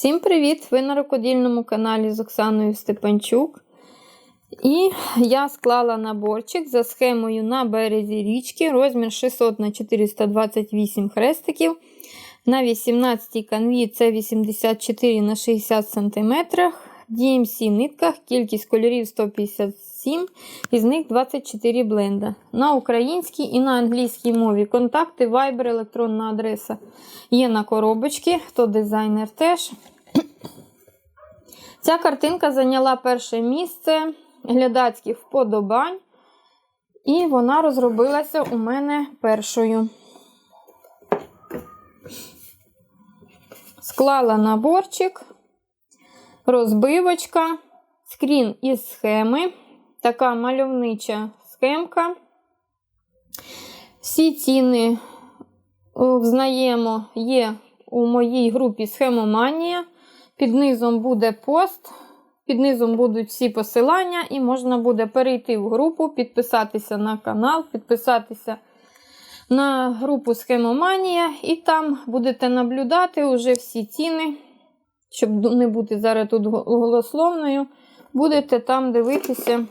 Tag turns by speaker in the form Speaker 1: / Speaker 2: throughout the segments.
Speaker 1: Всім привіт! Ви на рукодільному каналі з Оксаною Степанчук. І я склала наборчик за схемою на березі річки, розмір 600 на 428 хрестиків. На 18 канві це 84 на 60 см. DMC нитках, кількість кольорів 157, із них 24 бленда. На українській і на англійській мові контакти, Viber, електронна адреса є на коробочці, хто дизайнер теж. Ця картинка зайняла перше місце глядацьких вподобань, і вона розробилася у мене першою. Склала наборчик, розбивочка, скрін із схеми, така мальовнича схемка. Всі ціни знаємо, є у моїй групі схемоманія. Під низом буде пост, під низом будуть всі посилання, і можна буде перейти в групу, підписатися на канал, підписатися на групу Схемоманія, і там будете наблюдати уже всі ціни, щоб не бути зараз тут голословною. Будете там дивитися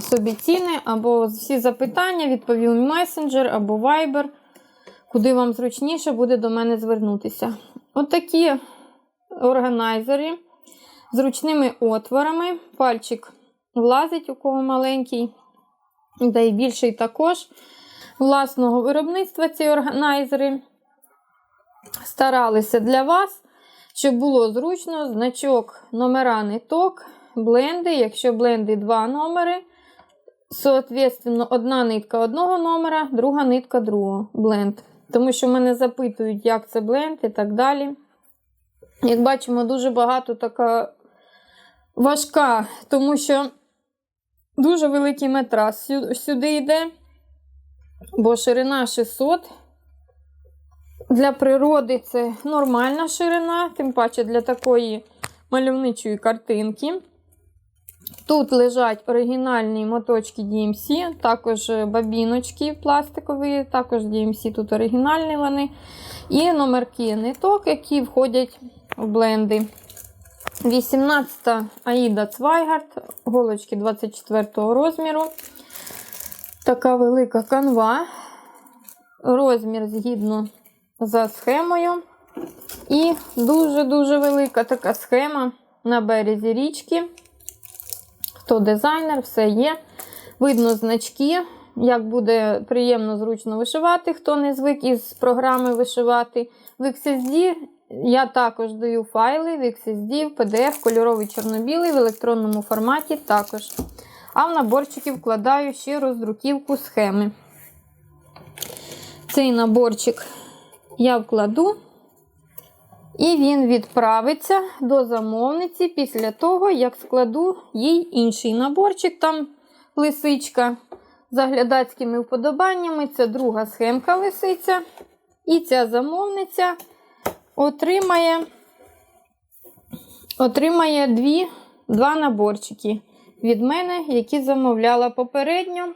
Speaker 1: собі ціни, або всі запитання, відповів месенджер або Viber, куди вам зручніше буде до мене звернутися. Отакі. От органайзери з ручними отворами. Пальчик влазить, у кого маленький, та й більший також. Власного виробництва ці органайзери. Старалися для вас, щоб було зручно значок номера ниток, бленди. Якщо бленди два номери, соответственно, одна нитка одного номера, друга нитка другого бленд. Тому що мене запитують, як це бленд і так далі. Як бачимо, дуже багато така важка, тому що дуже великий метраж сюди йде, бо ширина 600. Для природи це нормальна ширина, тим паче для такої мальовничої картинки. Тут лежать оригінальні моточки DMC, також бабіночки пластикові, також DMC тут оригінальні вони. І номерки ниток, які входять в бленди. 18 Аїда Цвайгард, голочки 24 розміру. Така велика канва. Розмір згідно за схемою. І дуже-дуже велика така схема на березі річки. Хто дизайнер, все є. Видно значки, як буде приємно, зручно вишивати, хто не звик із програми вишивати. В XSD я також даю файли в XSD, в PDF, кольоровий чорно-білий в електронному форматі також. А в наборчики вкладаю ще роздруківку схеми. Цей наборчик я вкладу, і він відправиться до замовниці після того, як складу їй інший наборчик. Там лисичка з оглядацькими вподобаннями. Це друга схемка лисиця. І ця замовниця отримає отримає дві, два наборчики від мене, які замовляла попередньо.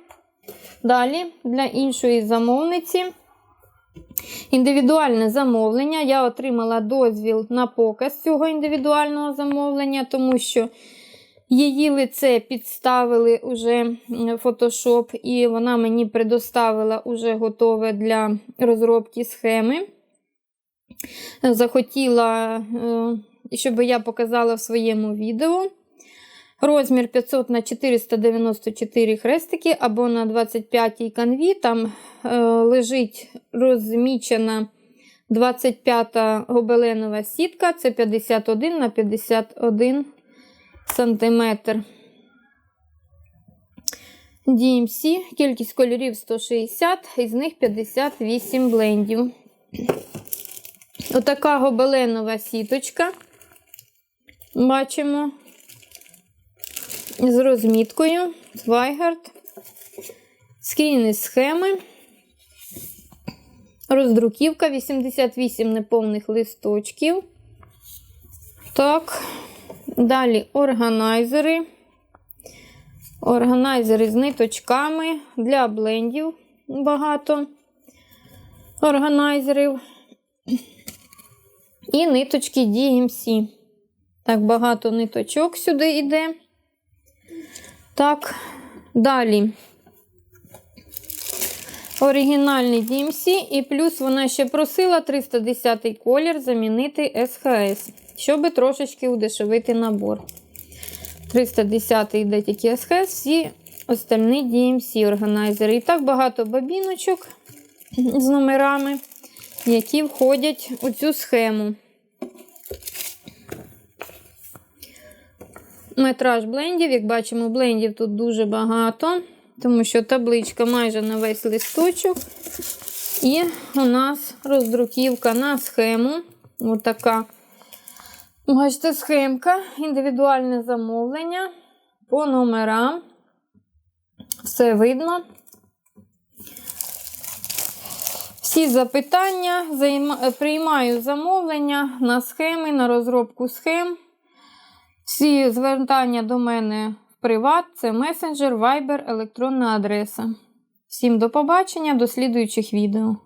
Speaker 1: Далі, для іншої замовниці, індивідуальне замовлення. Я отримала дозвіл на показ цього індивідуального замовлення, тому що її лице підставили уже Photoshop, і вона мені предоставила уже готове для розробки схеми захотіла, е, щоб я показала в своєму відео. Розмір 500 на 494 хрестики або на 25-й канві. Там е, лежить розмічена 25-та гобеленова сітка, це 51 на 51 сантиметр. DMC, кількість кольорів 160, із них 58 блендів. Отака гобеленова сіточка. Бачимо з розміткою, Свайгард, скріни схеми, роздруківка, 88 неповних листочків. Так, далі органайзери. Органайзери з ниточками для блендів багато органайзерів. І ниточки DMC. Так, багато ниточок сюди йде. Так, далі. Оригінальний DMC, і плюс вона ще просила 310 колір замінити СХС, щоб трошечки удешевити набор. 310 йде тільки СХС, всі остальні DMC органайзери. І так багато бабіночок з номерами, які входять у цю схему. Метраж блендів, як бачимо, блендів тут дуже багато, тому що табличка майже на весь листочок. І у нас роздруківка на схему. Отака. Бачите, схемка, індивідуальне замовлення по номерам. Все видно. Всі запитання приймаю замовлення на схеми, на розробку схем. Всі звертання до мене в приват це месенджер, вайбер, електронна адреса. Всім до побачення, до слідуючих відео.